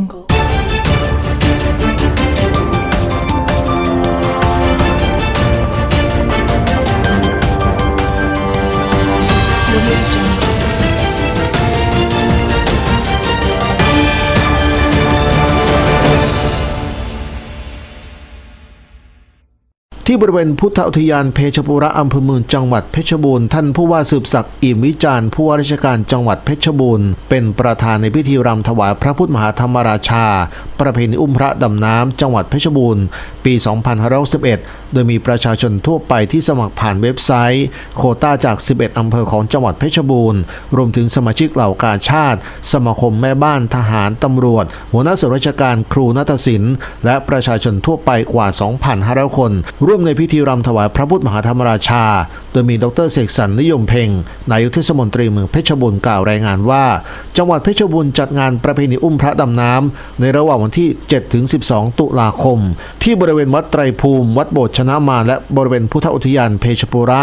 jungle. ที่บริเวณพุทธอุทยานเพชรบุรีอำเภอเมืองจังหวัดเพชรบูรณ์ท่านผู้ว่าสืบศักดิ์อิ่มวิจารณ์ผู้ว่าราชการจังหวัดเพชรบูรณ์เป็นประธานในพิธีรำถวายพระพุทธมหาธรรมราชา ประเพณีอุ้มพระดำน้ำจังหวัดเพชรบูรณ์ปี 2561โดยมีประชาชนทั่วไปที่สมัครผ่านเว็บไซต์ โควต้าจาก 11 อำเภอของจังหวัดเพชรบูรณ์ รวมถึงสมาชิกเหล่ากาชาติ สมาคมแม่บ้านทหารตำรวจ หัวหน้าส่วนราชการครูนาฏศิลป์และประชาชนทั่วไปกว่า 2,500 คนร่วมในพิธีรำถวายพระพุทธมหาธรรมราชา โดยมีดรเสกสรรนิยมเพ่งนายกเทศมนตรีเมืองเพชรบูรณ์กล่าวรายงานว่า จังหวัดเพชรบูรณ์จัดงานประเพณีอุ้มพระดำน้ำในระหว่างวันที่7ถึง12 ตุลาคม ที่บริเวณวัดไตรภูมิ วัดโบสถ์ชนะมารและบริเวณพุทธอุทยานเพชรปุระ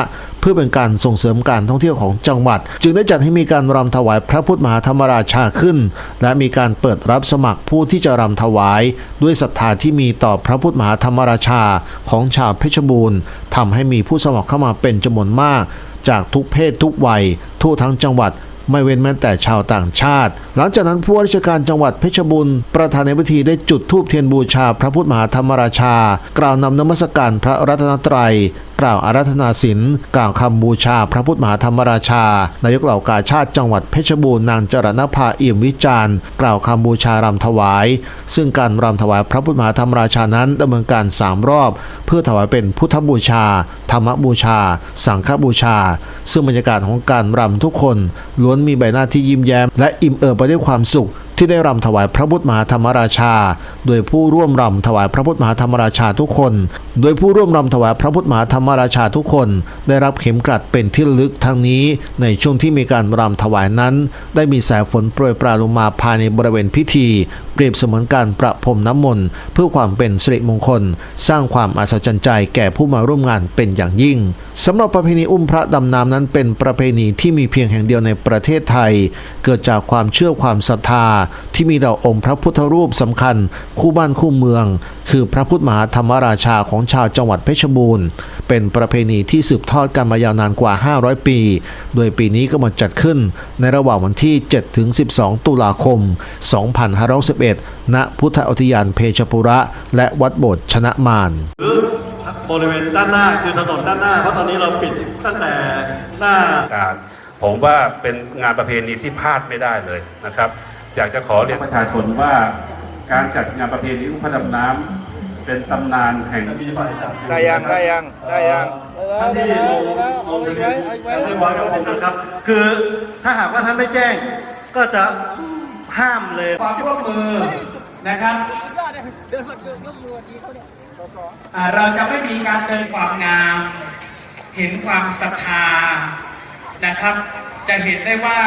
พื่อเป็นการส่งเสริมการท่องเที่ยวของจังหวัด จึงได้จัดให้มีการรำถวายพระพุทธมหาธรรมราชาขึ้น และมีการเปิดรับสมัครผู้ที่จะรำถวาย ด้วยศรัทธาที่มีต่อพระพุทธมหาธรรมราชาของชาวเพชรบูรณ์ทำให้มีผู้สมัครเข้ามาเป็นจำนวนมาก จากทุกเพศทุกวัย ทั่วทั้งจังหวัดไม่เว้นแม้แต่ชาวต่างชาติ หลังจากนั้นผู้ว่าราชการจังหวัดเพชรบูรณ์ประธานในพิธีได้จุดธูปเทียนบูชาพระพุทธมหาธรรมราชา กล่าวนำนมัสการพระรัตนตรัยกล่าวอาราธนาศีลกล่าวคำบูชาพระพุทธมหาธรรมราชานายกเหล่ากาชาติจังหวัดเพชรบูรณ์นางจรณภาเอี่ยมวิจารณ์กล่าวคำบูชารำถวาย ซึ่งการรำถวายพระพุทธมหาธรรมราชานั้นดำเนินการสามรอบ เพื่อถวายเป็นพุทธบูชา ธรรมบูชา สังฆบูชา ซึ่งบรรยากาศของการรำทุกคน ล้วนมีใบหน้าที่ยิ้มแย้มและอิ่มเอิบไปด้วยความสุขที่ได้รำถวายพระพุทธมหาธรรมราชา โดยผู้ร่วมรำถวายพระพุทธมหาธรรมราชาทุกคน โดยผู้ร่วมรำถวายพระพุทธมหาธรรมราชาทุกคน ได้รับเข็มกลัดเป็นที่ลึกทั้งนี้ ในช่วงที่มีการรำถวายนั้น ได้มีสายฝนโปรยปลายลงมาภายในบริเวณพิธี เปรียบเสมือนการประพรมน้ำมนต์เพื่อความเป็นสิริมงคล สร้างความอัศจรรย์ใจแก่ผู้มาร่วมงานเป็นอย่างยิ่งสำหรับประเพณีอุ้มพระดำน้ำนั้นเป็นประเพณีที่มีเพียงแห่งเดียวในประเทศไทย เกิดจากความเชื่อความศรัทธา ที่มีต่อองค์พระพุทธรูปสำคัญ คู่บ้านคู่เมือง คือพระพุทธมหาธรรมราชาของชาวจังหวัดเพชรบูรณ์เป็นประเพณีที่สืบทอดกันมายาวนานกว่า 500 ปี โดยปีนี้ก็มาจัดขึ้นในระหว่างวันที่7ถึง12 ตุลาคม 2511ณ พุทธอุทยานเพชรปุระ และวัดโบสถ์ชนะมารหรือบริเวณด้านหน้าคือถนนด้านหน้า เพราะตอนนี้เราปิดตั้งแต่หน้าการผมว่าเป็นงานประเพณีที่พลาดไม่ได้เลยนะครับ อยากจะขอเรียนประชาชนว่าการจัดงานประเพณีอุ้มพระดำน้ำเป็นตำนานแห่งได้ยังได้ยังได้ยังท่านที่ลงลงทะเบียนเรียบร้อยครับผมนะครับ คือถ้าหากว่าท่านไม่แจ้งก็จะ ห้ามเลย ความร่วมมือนะครับอ่าเราจะไม่มีการเดินความงาม เห็นความศรัทธานะครับ จะเห็นได้ว่า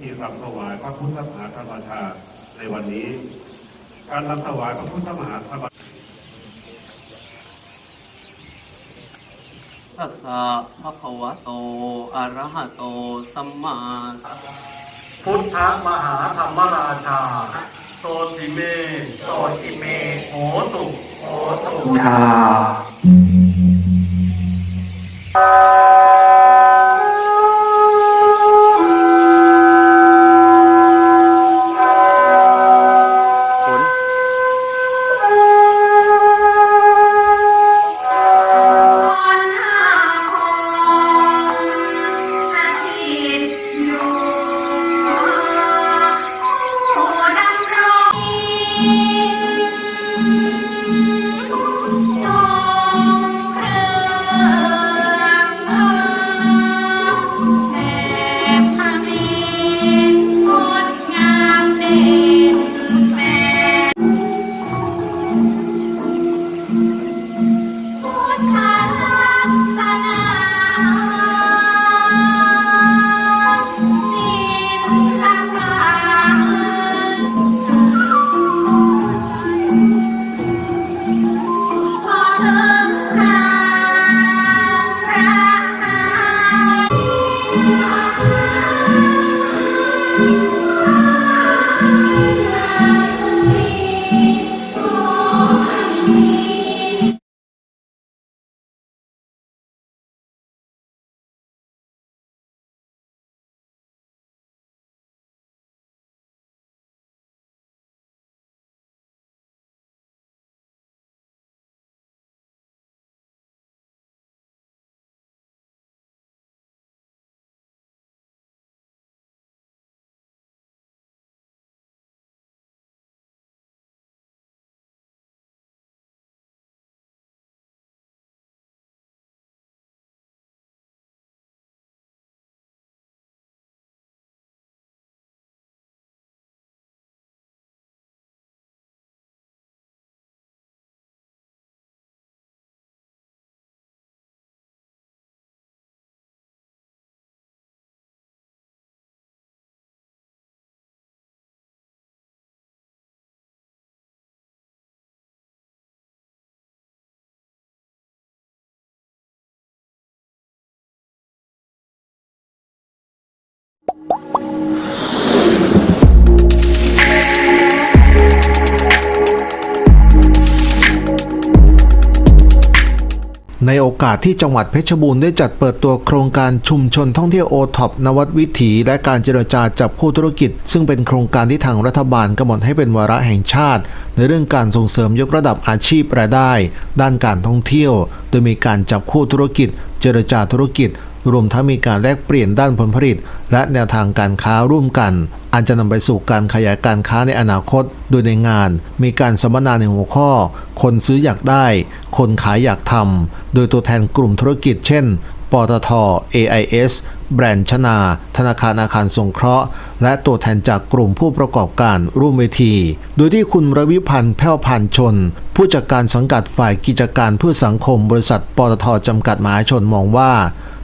ที่รำถวายพระพุทธมหาธรรมราชาในวันนี้ การรำถวายพระพุทธมหาธรรมตัสสะภะคะวะโต อะระหะโต สัมมาสัมพุทธมหาธรรมราชา โสติเม โสติเม โหตุโหตุชา ในโอกาสที่จังหวัดเพชรบูรณ์ได้จัดเปิดตัวโครงการชุมชนท่องเที่ยวโอท็อปนวัดวิถีและการเจรจาจับคู่ธุรกิจ ซึ่งเป็นโครงการที่ทางรัฐบาลกำหนดให้เป็นวาระแห่งชาติ ในเรื่องการส่งเสริมยกระดับอาชีพรายได้ ด้านการท่องเที่ยว โดยมีการจับคู่ธุรกิจ เจรจาธุรกิจ รวมทั้งมีการแลกเปลี่ยนด้านผลผลิต และแนวทางการค้าร่วมกันอันจะนำไปสู่การขยายการค้าในอนาคต โดยในงาน มีการสัมมนาในหัวข้อ คนซื้ออยากได้ คนขายอยากทำ โดยตัวแทนกลุ่มธุรกิจเช่น ปตท AIS แบรนด์ชนา ธนาคารอาคารสงเคราะห์ และตัวแทนจากกลุ่มผู้ประกอบการร่วมเวที โดยที่คุณรวิพันธ์แพ้วพันชน ผู้จัดการสังกัดฝ่ายกิจการเพื่อสังคมบริษัทปตทจำกัดมหาชนมองว่า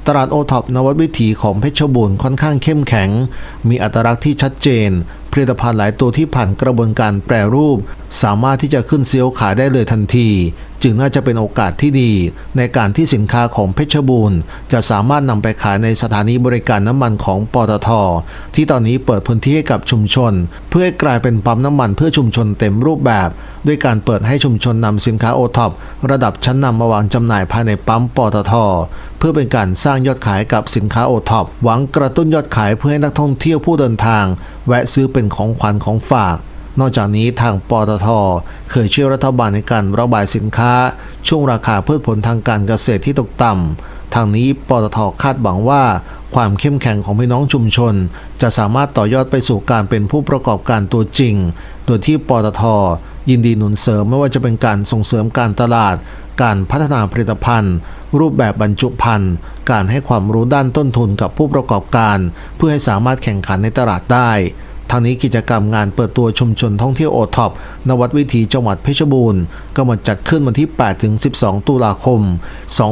ตลาดโอท็อปนวัตวิถีของเพชรบูรณ์ค่อนข้างเข้มแข็ง มีอัตลักษณ์ที่ชัดเจน ผลิตภัณฑ์หลายตัวที่ผ่านกระบวนการแปรรูป สามารถที่จะขึ้นเซียวขายได้เลยทันที จึงน่าจะเป็นโอกาสที่ดี ในการที่สินค้าของเพชรบูรณ์ จะสามารถนำไปขายในสถานีบริการน้ำมันของปตท ที่ตอนนี้เปิดพื้นที่ให้กับชุมชน เพื่อให้กลายเป็นปั๊มน้ำมันเพื่อชุมชนเต็มรูปแบบ ด้วยการเปิดให้ชุมชนนำสินค้าโอท็อประดับชั้นนำมาวางจำหน่ายภายในปั๊มปตท เพื่อเป็นการสร้างยอดขายกับสินค้าโอท็อปหวังกระตุ้นยอดขายเพื่อให้นักท่องเที่ยวผู้เดินทาง แวะซื้อเป็นของขวัญของฝาก นอกจากนี้ทางปตทเคยช่วยรัฐบาลในการระบายสินค้า ช่วงราคาพืชผลทางการเกษตรที่ตกต่ำทางนี้ปตทคาดหวังว่า ความเข้มแข็งของพี่น้องชุมชน จะสามารถต่อยอดไปสู่การเป็นผู้ประกอบการตัวจริง โดยที่ปตทยินดีหนุนเสริมไม่ว่าจะเป็นการส่งเสริมการตลาด การพัฒนาผลิตภัณฑ์ รูปแบบบรรจุภัณฑ์ การให้ความรู้ด้านต้นทุนกับผู้ประกอบการ เพื่อให้สามารถแข่งขันในตลาดได้ ทางนี้กิจกรรมงานเปิดตัวชุมชนท่องเที่ยวโอท็อปนวัดวิถีจังหวัดเพชรบูรณ์กำหนดจัดขึ้นวันที่8-12 ตุลาคม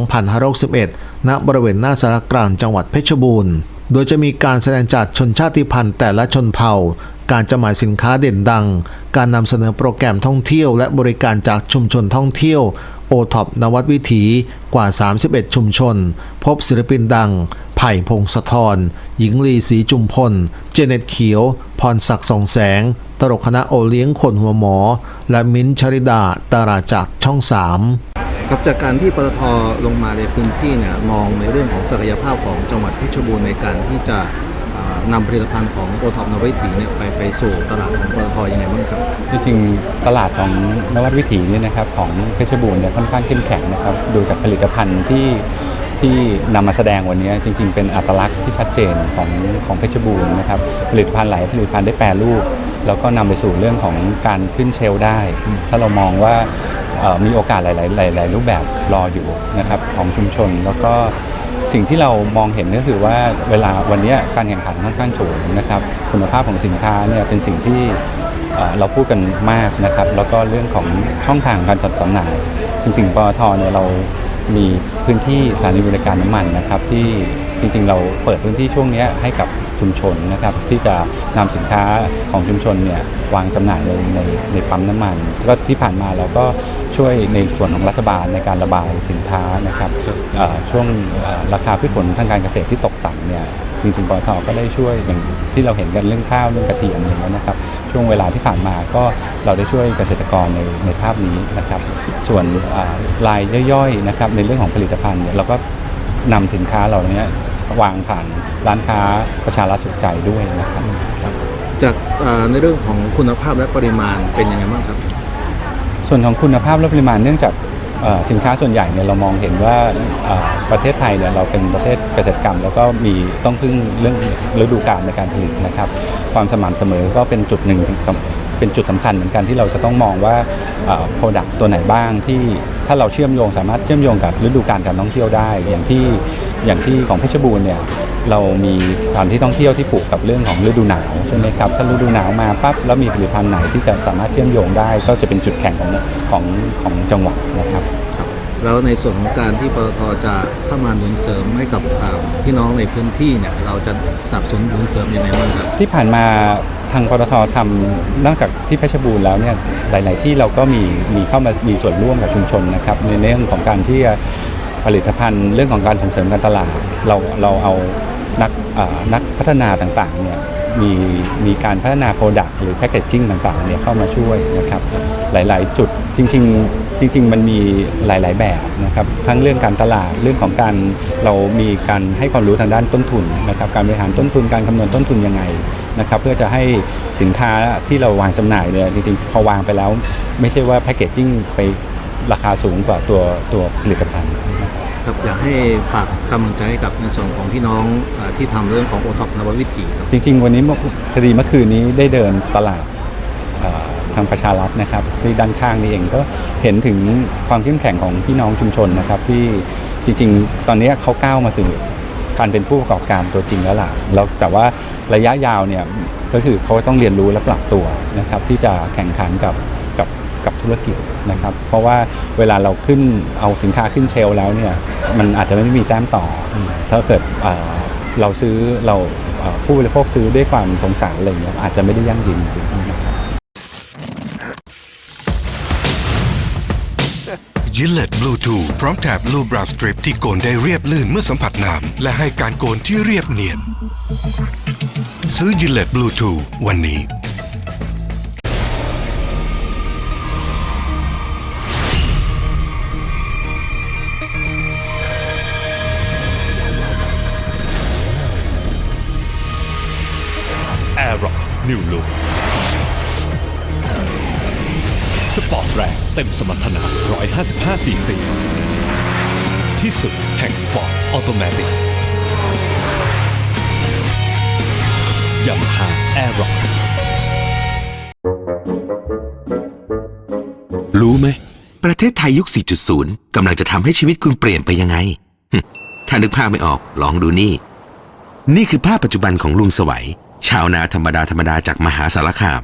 2561 ณ บริเวณหน้าสารกลางจังหวัดเพชรบูรณ์ โดยจะมีการแสดงจากชนชาติพันธุ์แต่ละชนเผ่า การจำหน่ายสินค้าเด่นดัง การนำเสนอโปรแกรมท่องเที่ยวและบริการจากชุมชนท่องเที่ยว โอท็อปนวัดวิถีกว่า 31 ชุมชน พบศิลปินดัง ไผ่พงศธรหญิงลีศรีจุมพล เจเน็ตเขียว พรศักดิ์ส่องแสง ตลกคณะโอเลี้ยงคนหัวหมอ และมิ้นชริดาดาราจากช่อง3ครับจากการที่ปตทลงมาในพื้นที่เนี่ยมองในเรื่องของศักยภาพของจังหวัดเพชรบูรณ์ในการที่จะ นำผลิตภัณฑ์ของโอท็อปนวัดวิถีเนี่ยไปไปสู่ตลาดของปตทยังไงบ้างครับจริงๆตลาดของนวัดวิถีเนี่ยนะครับของเพชรบูรณ์เนี่ยค่อนข้างเข้มแข็งนะครับดูจากผลิตภัณฑ์ที่ที่นำมาแสดงวันนี้จริง ๆ เป็นอัตลักษณ์ที่ชัดเจนของของเพชรบูรณ์นะครับผลิตภัณฑ์หลายผลิตภัณฑ์ได้แปรรูป แล้วก็นำไปสู่เรื่องของการขึ้นเชลฟ์ได้ ถ้าเรามองว่าเอ่อมีโอกาสหลาย ๆ หลาย ๆ รูปแบบรออยู่นะครับของชุมชนแล้วก็ สิ่งที่เรามองเห็นก็คือว่าเวลาวันนี้การแข่งขันค่อนข้างสูงนะครับ คุณภาพของสินค้าเนี่ยเป็นสิ่งที่เราพูดกันมากนะครับ แล้วก็เรื่องของช่องทางการจัดจำหน่ายจริงๆปตทเนี่ยเรามีพื้นที่สถานีบริการน้ำมันนะครับ ที่จริงๆ เราเปิดพื้นที่ช่วงนี้ให้กับชุมชนนะครับที่จะนำสินค้าของชุมชนเนี่ยวางจำหน่ายในในในปั๊มน้ำมัน ก็ที่ผ่านมาเราก็ ช่วยในส่วนของรัฐบาลในการระบายสินค้านะครับช่วงราคาพืชผลทางการเกษตรที่ตกต่ำเนี่ยจริงๆปตทก็ได้ช่วยอย่างที่เราเห็นกันเรื่องข้าวเรื่องกระเทียมอย่างนี้นะครับ ช่วงเวลาที่ผ่านมาก็เราได้ช่วยเกษตรกรในในภาพนี้นะครับ ส่วนรายย่อยๆนะครับในเรื่องของผลิตภัณฑ์เนี่ยเราก็นำสินค้าเหล่านี้วางผ่านร้านค้าประชารัฐสุขใจด้วยนะครับจากในเรื่องของคุณภาพและปริมาณเป็นยังไงบ้างครับ ส่วนของคุณภาพและปริมาณเนื่องจากสินค้าส่วนใหญ่เนี่ยเรามองเห็นว่าประเทศไทยเนี่ยเราเป็นประเทศเกษตรกรรม แล้วก็มีต้องพึ่งเรื่องฤดูกาลในการผลิตนะครับ ความสม่ำเสมอก็เป็นจุดหนึ่งเป็นจุดสำคัญเหมือนกันที่เราจะต้องมองว่าโปรดักต์ตัวไหนบ้างที่ถ้าเราเชื่อมโยงสามารถเชื่อมโยงกับฤดูกาลการท่องเที่ยวได้ อย่างที่ อย่างที่ของเพชรบูรณ์เนี่ยเรามีสถานที่ท่องเที่ยวที่ผูกกับเรื่องของฤดูหนาวใช่ไหมครับถ้าฤดูหนาวมาปั๊บแล้วมีผลิตภัณฑ์ไหนที่จะสามารถเชื่อมโยงได้ ก็จะเป็นจุดแข็งของของของจังหวัดนะครับแล้วในส่วนของการที่ปตทจะเข้ามาหนุนเสริมให้กับอ่าพี่น้องในพื้นที่เนี่ยเราจะสนับสนุนหนุนเสริมยังไงบ้างครับที่ผ่านมาทางปตททำนอกจากที่เพชรบูรณ์แล้วเนี่ยหลาย ๆ ที่เราก็มีมีเข้ามามีส่วนร่วมกับชุมชนนะครับในเรื่องของการที่จะ ผลิตภัณฑ์เรื่องของการส่งเสริมการตลาด เราเราเอานักนักพัฒนาต่างๆเนี่ยมีมีการพัฒนาโปรดักต์หรือแพ c เกจจิ้งต่างๆเนี่ยเข้ามาช่วยนะครับหลายๆ จุดจริง ๆ จริง ๆ มันมีหลายๆแบบนะครับทั้งเรื่องการตลาดเรื่องของการเรามีการให้ความรู้ทางด้านต้นทุนนะครับการบริหารต้นทุนการคำนวณต้นทุนยังไงนะครับเพื่อจะให้สินค้าที่เราวางจำหน่ายเนี่ยจริงๆพอวางไปแล้ว ไม่ใช่ว่าแพ c เกจจิ้งไป ราคาสูงกว่าตัวตัวผลิตภัณฑ์ครับอยากให้ฝากกำลังใจให้กับในส่วนของพี่น้องอาที่ทำเรื่องของโอท็อปนววิถีครับจริง ๆ วันนี้เมื่อพอดีเมื่อคืนนี้ได้เดินตลาดเอ่อทางประชารัฐนะครับที่ด้านข้างนี่เองก็เห็นถึงความเข้มแข็งของพี่น้องชุมชนนะครับ ที่จริง ๆ ตอนนี้เขาก้าวมาสู่การเป็นผู้ประกอบการตัวจริงแล้วล่ะแล้วแต่ว่าระยะยาวเนี่ยก็คือเขาต้องเรียนรู้และปรับตัวนะครับ ที่จะแข่งขันกับ กับธุรกิจนะครับ เพราะว่าเวลาเราขึ้นเอาสินค้าขึ้นเชลแล้วเนี่ยมันอาจจะไม่มีแต้มต่อ ถ้าเกิดเราซื้อเราผู้บริโภคซื้อด้วยความสงสารอะไรเงี้ยอาจจะไม่ได้ยั่งยืนจริงนะครับยิเลตบลูทูพร้อมแถบลูบราสตริปที่โกนได้เรียบลื่นเมื่อสัมผัสน้ำและให้การโกนที่เรียบเนียน ซื้อยิเลตบลูทูวันนี้ Aerox New Look สปอร์ตแรงเต็มสมรรถนะ 155 ซีซี ที่สุดแห่งสปอร์ตออโตเมติกยามาฮ่า Aerox รู้ไหม ประเทศไทยยุค 4.0 กำลังจะทำให้ชีวิตคุณเปลี่ยนไปยังไง ถ้านึกภาพไม่ออก ลองดูนี่ นี่คือภาพปัจจุบันของลุงสวัย ชาวนาธรรมดาธรรมดาจากมหาสารคาม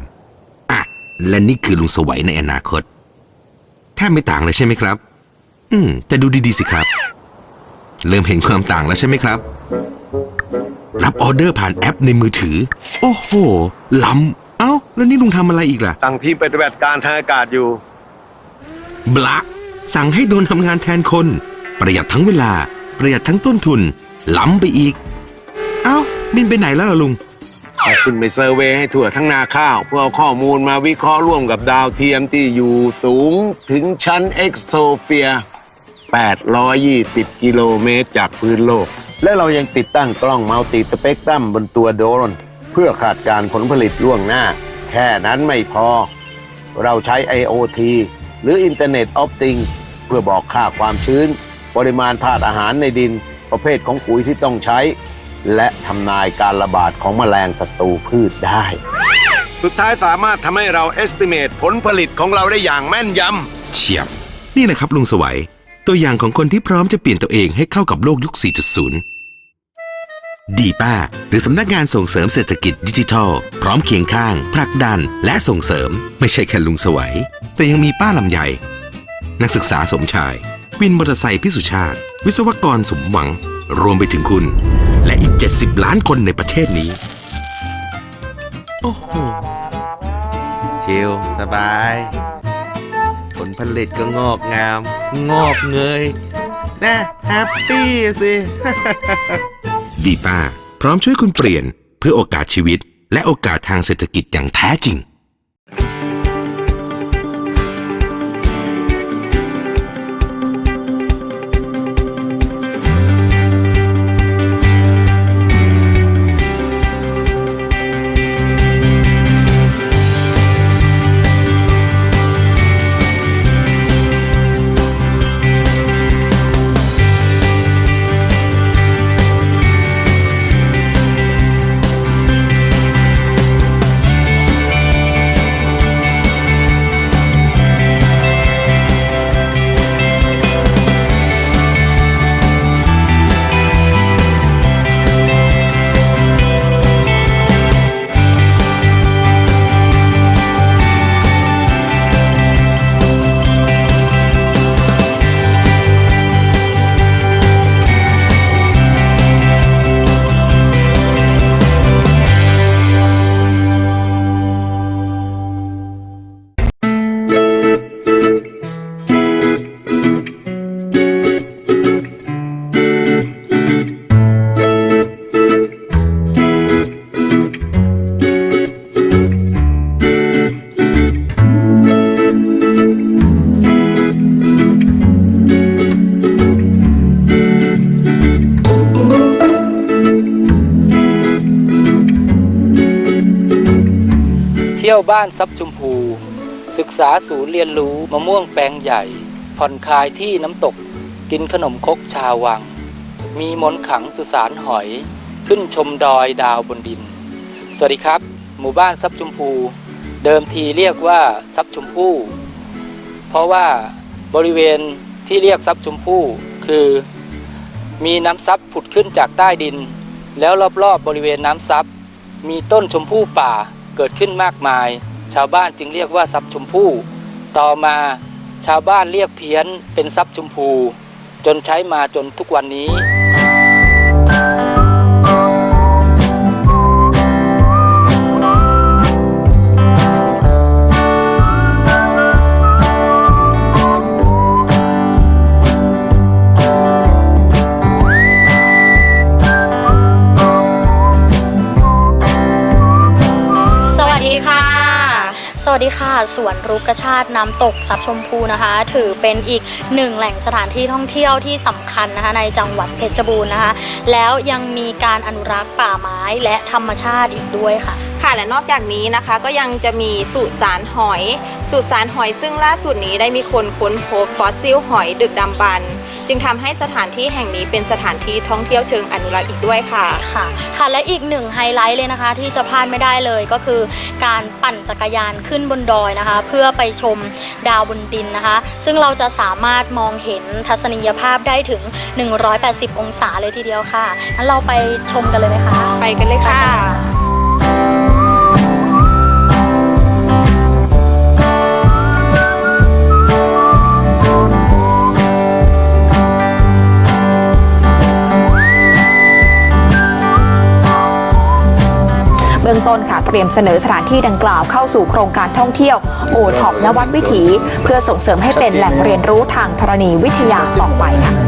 อะ และนี่คือลุงสวัยในอนาคต แทบไม่ต่างเลยใช่ไหมครับ อืม แต่ดูดีๆสิครับ เริ่มเห็นความต่างแล้วใช่ไหมครับ รับออเดอร์ผ่านแอปในมือถือ โอ้โห ล้ำ เอ้า แล้วนี่ลุงทำอะไรอีกล่ะ สั่งทีมปฏิบัติการทางอากาศอยู่ บลักสั่งให้โดนทำงานแทนคน ประหยัดทั้งเวลา ประหยัดทั้งต้นทุน ล้ำไปอีก เอ้า บินไปไหนแล้วล่ะลุง ขึ้นไปเซอร์เวย์ให้ทั่วทั้งนาข้าว เพื่อเอาข้อมูลมาวิเคราะห์ร่วมกับดาวเทียมที่อยู่สูงถึงชั้นเอ็กโซเฟีย 820 กิโลเมตรจากพื้นโลก และเรายังติดตั้งกล้องมัลติสเปกตรัมบนตัวโดรนเพื่อคาดการผลผลิตล่วงหน้า แค่นั้นไม่พอ เราใช้ IoT หรือ Internet of Things เพื่อบอกค่าความชื้น ปริมาณธาตุอาหารในดิน ประเภทของปุ๋ยที่ต้องใช้ และทำนายการระบาดของแมลงศัตรูพืชได้ สุดท้ายสามารถทำให้เรา estimate ผลผลิตของเราได้อย่างแม่นยำเฉียบ นี่แหละครับลุงสวัย ตัวอย่างของคนที่พร้อมจะเปลี่ยนตัวเองให้เข้ากับโลกยุค 4.0 ดีป้า หรือสำนักงานส่งเสริมเศรษฐกิจดิจิทัล พร้อมเคียงข้าง ผลักดัน และส่งเสริม ไม่ใช่แค่ลุงสวัย แต่ยังมีป้าลำใหญ่ นักศึกษาสมชาย วินมอเตอร์ไซค์พิสุชาติ วิศวกรสมหวัง รวมไปถึงคุณ และอีก 70 ล้านคนในประเทศนี้ โอ้โห ชิลสบาย ผลผลิตก็งอกงาม งอกเงยนะแฮปปี้สิ ดีป้า พร้อมช่วยคุณเปลี่ยนเพื่อโอกาสชีวิต และโอกาสทางเศรษฐกิจอย่างแท้จริง บ้านซับชมพู ศึกษาศูนย์เรียนรู้มะม่วงแปลงใหญ่ ผ่อนคลายที่น้ำตก กินขนมครกชาวัง มีมนขังสุสานหอย ขึ้นชมดอยดาวบนดิน สวัสดีครับ หมู่บ้านซับชมพู เดิมทีเรียกว่าซับชมพูเพราะว่าบริเวณที่เรียกซับชมพูคือ มีน้ำซับผุดขึ้นจากใต้ดิน แล้วรอบๆบบริเวณน้ำซับมีต้นชมพู่ป่า เกิดขึ้นมากมาย ชาวบ้านจึงเรียกว่าซับชมพู่ ต่อมาชาวบ้านเรียกเพี้ยนเป็นซับชมพู จนใช้มาจนทุกวันนี้ สวัสดีค่ะ สวนรุกกชาติน้ำตกสับชมพูนะคะ ถือเป็นอีกหนึ่งแหล่งสถานที่ท่องเที่ยวที่สำคัญนะคะในจังหวัดเพชรบูรณ์นะคะ แล้วยังมีการอนุรักษ์ป่าไม้และธรรมชาติอีกด้วยค่ะ ค่ะและนอกจากนี้นะคะก็ยังจะมีสุสานหอย สุสานหอยซึ่งล่าสุดนี้ได้มีคนค้นพบฟอสซิลหอยดึกดำบรรพ์ จึงทำให้สถานที่แห่งนี้เป็นสถานที่ท่องเที่ยวเชิงอนุรักษ์อีกด้วยค่ะ ค่ะ ค่ะ และอีกหนึ่งไฮไลท์เลยนะคะ ที่จะพลาดไม่ได้เลยก็คือ การปั่นจักรยานขึ้นบนดอยนะคะ เพื่อไปชมดาวบนดินนะคะ ซึ่งเราจะสามารถมองเห็นทัศนียภาพได้ถึง 180 องศาเลยทีเดียวค่ะงั้นเราไปชมกันเลยไหมคะ ไปกันเลยค่ะ ต้นค่ะเตรียมเสนอสถานที่ดังกล่าวเข้าสู่โครงการท่องเที่ยวโอท็อปนวัดวิถี เพื่อส่งเสริมให้เป็นแหล่งเรียนรู้ทางธรณีวิทยาต่อไปค่ะ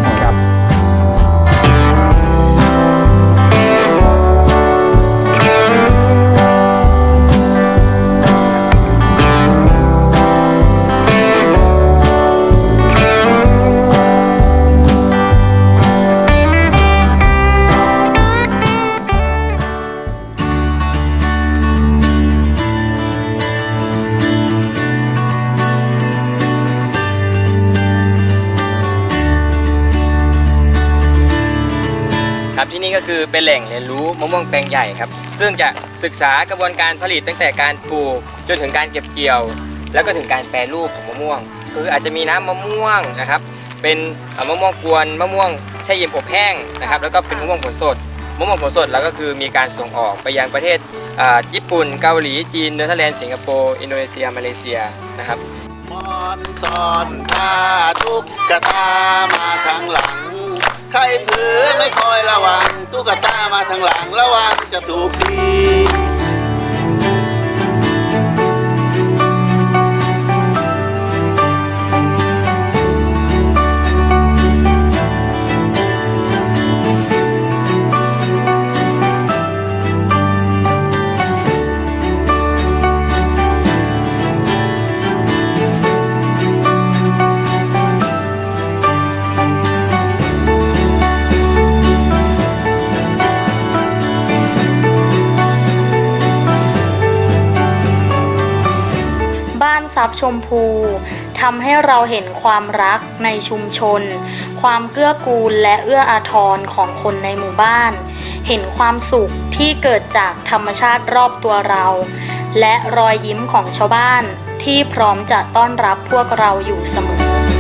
คือเป็นแหล่งเรียนรู้มะม่วงแปลงใหญ่ครับ ซึ่งจะศึกษากระบวนการผลิตตั้งแต่การปลูกจนถึงการเก็บเกี่ยว แล้วก็ถึงการแปรรูปของมะม่วง คืออาจจะมีน้ำมะม่วงนะครับ เป็นมะม่วงกวนมะม่วงแช่เย็นอบแห้งนะครับ แล้วก็เป็นมะม่วงผลสดมะม่วงผลสดแล้วก็คือมีการส่งออกไปยังประเทศญี่ปุ่นเกาหลีจีนเนเธอร์แลนด์สิงคโปร์อินโดนีเซียมาเลเซียนะครับมอนซอนผ้าทุกกระตามาข้างหลัง ใครเผือไม่คอยระวังตุ๊กตามาทางหลังระวังจะถูกที ซับชมพูทำให้เราเห็นความรักในชุมชน ความเกื้อกูลและเอื้ออาทรของคนในหมู่บ้าน เห็นความสุขที่เกิดจากธรรมชาติรอบตัวเรา และรอยยิ้มของชาวบ้านที่พร้อมจะต้อนรับพวกเราอยู่เสมอ